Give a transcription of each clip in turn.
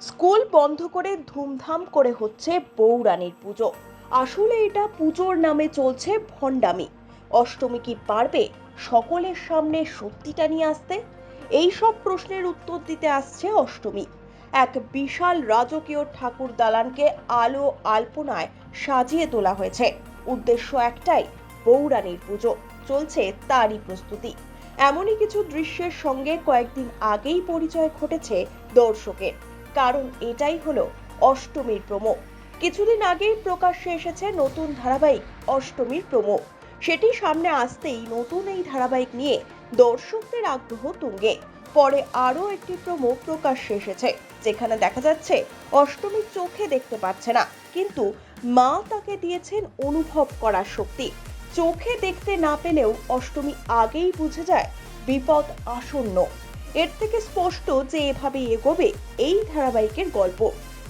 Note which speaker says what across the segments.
Speaker 1: School বন্ধ করে ধুমধাম করে হচ্ছে বৌরানীর পুজো। আসলে এটা পুজোর নামে চলছে ভণ্ডামি। অষ্টমী কি পারবে সকলের সামনে সত্যিটা নিয়ে আসতে? এই সব প্রশ্নের উত্তর দিতে আসছে অষ্টমী। এক বিশাল রাজকীয় ঠাকুর দালানকে আলো আলপনায় সাজিয়ে তোলা হয়েছে। উদ্দেশ্য একটাই বৌরানীর পুজো। চলছে তারই প্রস্তুতি। এমনই কিছু দৃশ্যের সঙ্গে কয়েকদিন আগেই পরিচয় ঘটেছে দর্শকের। কারণ এটাই হলো অষ্টমীর প্রোমো। কিছুদিন আগেই প্রকাশ্যে এসেছে নতুন ধারাবাহিক অষ্টমীর প্রোমো। সেটি সামনে আসতেই নতুন এই ধারাবাহিক নিয়ে দর্শকদের আগ্রহ তুঙ্গে। পরে আরও একটি প্রোমো প্রকাশ্যে এসেছে, যেখানে দেখা যাচ্ছে অষ্টমী চোখে দেখতে পাচ্ছে না, কিন্তু মা তাকে দিয়েছেন অনুভব করার শক্তি। চোখে দেখতে না পেলেও অষ্টমী আগেই বুঝে যায় বিপদ আসন্ন। এর থেকে স্পষ্ট যে এভাবে এগোবে এই ধারাবাহিকের গল্প।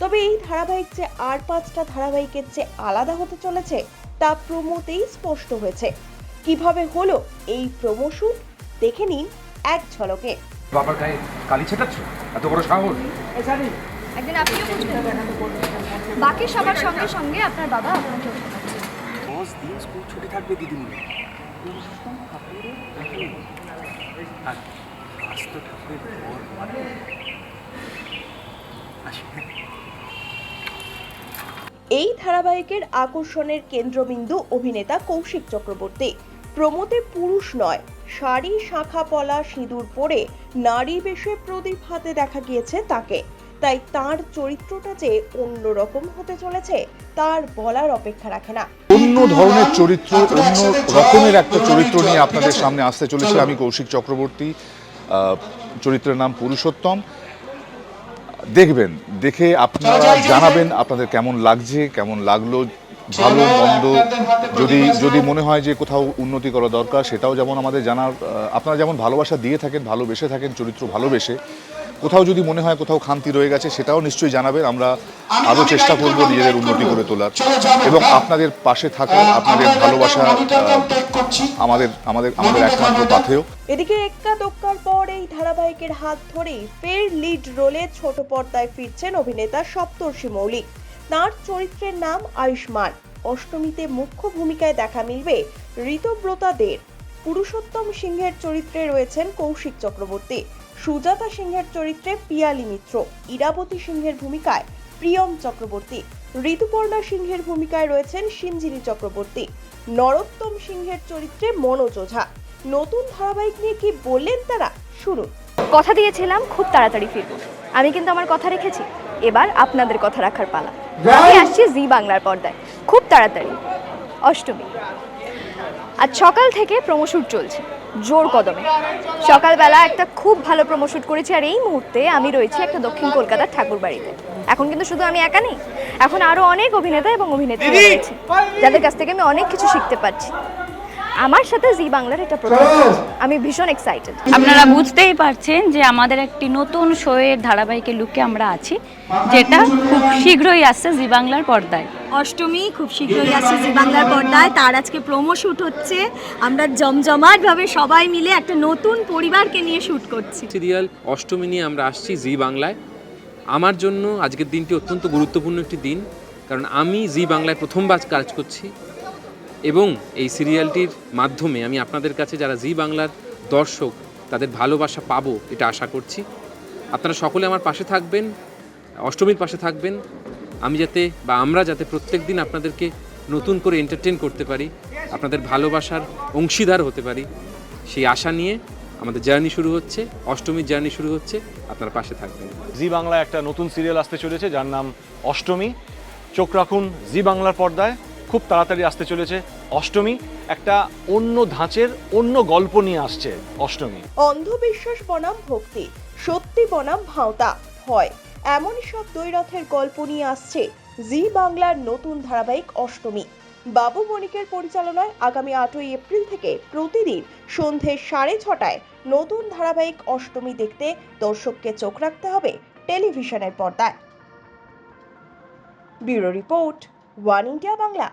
Speaker 1: তবে এই ধারাবাহিক যে আর পাঁচটা ধারাবাহিকের যে আলাদা হতে চলেছে তা প্রমোতেই স্পষ্ট হয়েছে। কীভাবে হলো এই প্রমোশন? দেখে নিন এক ঝলকে।
Speaker 2: বাবার গায়ে কালি ছেটাচ্ছ? এত বড় সাহস?
Speaker 3: একদিন আপনিও বাকি সবার সঙ্গে সঙ্গে আপনার বাবা আপনাকেও
Speaker 4: দশ দিন স্কুল ছুটি থাকবে দিদিমণি
Speaker 1: এই ধারাবাহিকের আকর্ষণের কেন্দ্রবিন্দু অভিনেতা কৌশিক চক্রবর্তী। প্রমোতে পুরুষ নয়, শাড়ি, শাখা, পলা, সিঁদুর পরে নারী বেশে প্রদীপ হাতে দেখা গিয়েছে তাকে। তাই তার চরিত্রটা যে অন্যরকম হতে চলেছে, তার বলার অপেক্ষা রাখে না।
Speaker 5: অন্য ধরনের চরিত্র, অন্য রকমের একটা চরিত্র নিয়ে আপনাদের সামনে আসতে চলেছে আমি কৌশিক চক্রবর্তী। চরিত্রের নাম পুরুষোত্তম। দেখবেন দেখে আপনারা জানাবেন আপনাদের কেমন লাগছে কেমন লাগল ভালো মন্দ। যদি যদি মনে হয় যে কোথাও উন্নতি করা দরকার সেটাও যেমন আমাদের জানার আপনারা যেমন ভালোবাসা দিয়ে থাকেন ভালোবেসে থাকেন চরিত্র ভালোবেসে কোথাও যদি মনে হয় কোথাও খান্তি রয়ে গেছে সেটাও নিশ্চয়ই জানাবেন। আমরা আরও চেষ্টা করব নিজেদের উন্নতি করে তোলার। এবং আপনাদের পাশে থাকা আপনাদের ভালোবাসা আমাদের আমাদের আমাদের একমাত্র পাথেয়।
Speaker 1: এদিকে এক্কা দোক্কার পর এই ধারাবাহিকের হাত ধরেই ফের লিড রোলে ছোট পর্দায় ফিরছেন অভিনেতা সপ্তর্ষি মৌলিক। তার চরিত্রের নাম আয়ুষ্মান। অষ্টমীতে মুখ্য ভূমিকায় দেখা মিলবে ঋতব্রতা দের পুরুষোত্তম সিংহের চরিত্রে রয়েছেন কৌশিক চক্রবর্তী। সুজাতা সিংহের চরিত্রে পিয়ালি মিত্র ইরাবতী সিংহের ভূমিকায় প্রিয়ম চক্রবর্তী ঋতুপর্ণা সিংহের ভূমিকায় রয়েছেন সিঞ্জিনী চক্রবর্তী নরোত্তম সিংহের চরিত্রে মনোজ ওঝা। নতুন ধারাবাহিক নিয়ে কি বললেন তারা? শুনুন।
Speaker 3: কথা দিয়েছিলাম খুব তাড়াতাড়ি ফিরব। আমি কিন্তু আমার কথা রেখেছি। এবার আপনাদের কথা রাখার পালা। আমি আসছি জি বাংলার পর্দায়। খুব তাড়াতাড়ি। অষ্টমী। আজ সকাল থেকে প্রমোশুট চলছে জোর কদমে। সকালবেলা একটা খুব ভালো প্রমোশুট করেছি আর এই মুহূর্তে আমি রয়েছি একটা দক্ষিণ কলকাতার ঠাকুর বাড়িতে এখন কিন্তু শুধু আমি একা নেই এখন আরও অনেক অভিনেতা এবং অভিনেত্রী রয়েছে যাদের কাছ থেকে আমি অনেক কিছু শিখতে পারছি। আমার সাথে জি বাংলার এটা প্রথম আমি ভীষণ এক্সাইটেড
Speaker 6: আপনারা বুঝতেই পারছেন যে আমাদের একটি নতুন শোয়ের ধারাবাহিকের লুকে আমরা আছি যেটা খুব শীঘ্রই আসছে জি বাংলার পর্দায়।
Speaker 7: অষ্টমী খুব শীঘ্রই আসছে জি বাংলার পর্দায়। তার আজকে প্রোমো শ্যুট হচ্ছে। আমরা জমজমাটভাবে সবাই মিলে একটা নতুন পরিবারকে নিয়ে শ্যুট করছি।
Speaker 8: সিরিয়াল অষ্টমী নিয়ে আমরা আসছি জি বাংলায়। আমার জন্য আজকের দিনটি অত্যন্ত গুরুত্বপূর্ণ একটি দিন, কারণ আমি জি বাংলায় প্রথমবার কাজ করছি এবং এই সিরিয়ালটির মাধ্যমে আমি আপনাদের কাছে যারা জি বাংলার দর্শক, তাদের ভালোবাসা পাবো এটা আশা করছি। আপনারা সকলে আমার পাশে থাকবেন, অষ্টমীর পাশে থাকবেন আমি যাতে বা আমরা যাতে প্রত্যেক দিন আপনাদেরকে নতুন করে এন্টারটেন করতে পারি আপনাদের ভালোবাসার অংশীদার হতে পারি সেই আশা নিয়ে আমাদের জার্নি শুরু হচ্ছে অষ্টমীর জার্নি শুরু হচ্ছে আপনার পাশে থাকবেন।
Speaker 9: জি বাংলায় একটা নতুন সিরিয়াল আসতে চলেছে যার নাম অষ্টমী। চোখ রাখুন জি বাংলার পর্দায় খুব তাড়াতাড়ি আসতে চলেছে অষ্টমী। একটা অন্য ধাঁচের অন্য গল্প নিয়ে আসছে অষ্টমী।
Speaker 1: অন্ধবিশ্বাস বনাম ভক্তি সত্যি বনাম ভাওতা হয় এমনই সব দৈরথের গল্প নিয়ে আসছে জি বাংলার নতুন ধারাবাহিক অষ্টমী। বাবু বণিকের পরিচালনায় আগামী আটই এপ্রিল থেকে প্রতিদিন সন্ধে সাড়ে ছটায় নতুন ধারাবাহিক অষ্টমী দেখতে দর্শককে চোখ রাখতে হবে টেলিভিশনের পর্দায়। Bureau report, One India Bangla.